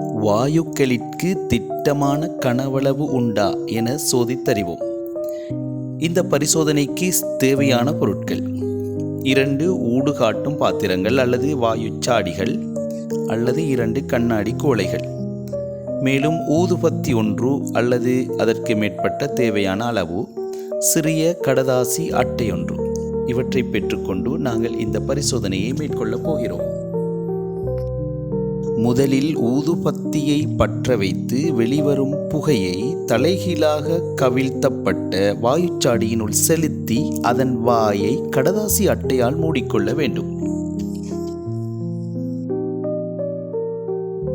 வாயுக்களிற்கு திட்டமான கனவளவு உண்டா என சோதித்தறிவோம். இந்த பரிசோதனைக்கு தேவையான பொருட்கள். இரண்டு ஊடுகாட்டும் பாத்திரங்கள் அல்லது வாயுச்சாடிகள் அல்லது இரண்டு கண்ணாடி கோளைகள் மேலும் ஊதுபத்தி ஒன்று அல்லது அதற்கு மேற்பட்ட தேவையான அளவு சிறிய கடதாசி அட்டை ஒன்று. இவற்றை பெற்றுக்கொண்டு நாங்கள் இந்த பரிசோதனையை மேற்கொள்ளப் போகிறோம். முதலில் ஊதுபத்தியை பற்ற வைத்து வெளிவரும் புகையை தலைகீழாக கவிழ்த்தப்பட்ட வாயுச்சாடியினுள் செலுத்தி அதன் வாயை கடதாசி அட்டையால் மூடிக்கொள்ள வேண்டும்.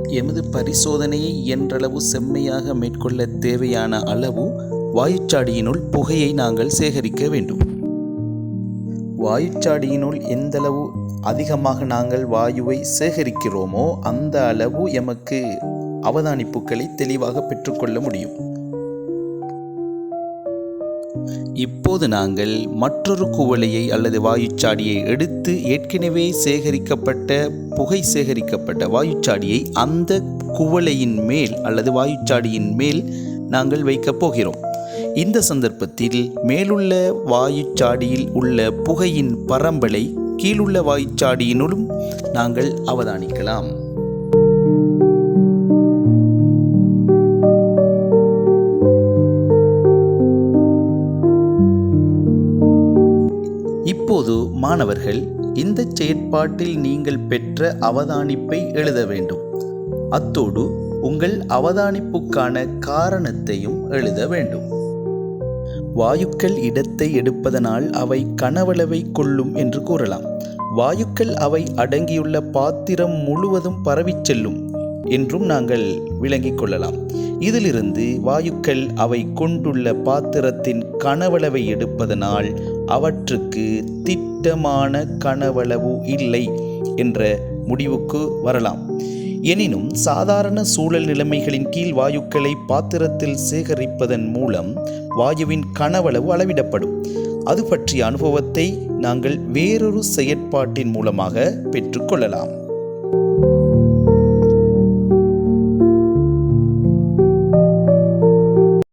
எமது பரிசோதனையை என்றளவு செம்மையாக மேற்கொள்ள தேவையான அளவு வாயுச்சாடியினுள் புகையை நாங்கள் சேகரிக்க வேண்டும். வாயுச்சாடியினுள் எந்தளவு அதிகமாக நாங்கள் வாயுவை சேகரிக்கிறோமோ அந்த அளவு எமக்கு அவதானிப்புகளை தெளிவாக பெற்றுக்கொள்ள முடியும். இப்போது நாங்கள் மற்றொரு குவளையை அல்லது வாயுச்சாடியை எடுத்து ஏற்கனவே சேகரிக்கப்பட்ட புகை சேகரிக்கப்பட்ட வாயுச்சாடியை அந்த குவளையின் மேல் அல்லது வாயுச்சாடியின் மேல் நாங்கள் வைக்கப் போகிறோம். இந்த சந்தர்ப்பத்தில் மேலுள்ள வாயுச்சாடியில் உள்ள புகையின் பரம்பலை கீழுள்ள வாய்ச்சாடியினுளும் நாங்கள் அவதானிக்கலாம். இப்போது மாணவர்கள் இந்த செயற்பாட்டில் நீங்கள் பெற்ற அவதானிப்பை எழுத வேண்டும். அத்தோடு உங்கள் அவதானிப்புக்கான காரணத்தையும் எழுத வேண்டும். வாயுக்கள் இடத்தை எடுப்பதனால் அவை கனவளவை கொள்ளும் என்று கூறலாம். வாயுக்கள் அவை அடங்கியுள்ள பாத்திரம் முழுவதும் பரவிச் செல்லும் என்றும் நாங்கள் விளங்கிக் கொள்ளலாம். இதிலிருந்து வாயுக்கள் அவை கொண்டுள்ள பாத்திரத்தின் கனவளவை எடுப்பதனால் அவற்றுக்கு திட்டமான கனவளவு இல்லை என்ற முடிவுக்கு வரலாம். எனினும் சாதாரண சூழல் நிலைமைகளின் கீழ் வாயுக்களை பாத்திரத்தில் சேகரிப்பதன் மூலம் வாயுவின் கனவளவு அளவிடப்படும். அது பற்றிய அனுபவத்தை நாங்கள் வேறொரு செயற்பாட்டின் மூலமாக பெற்றுக்கொள்ளலாம்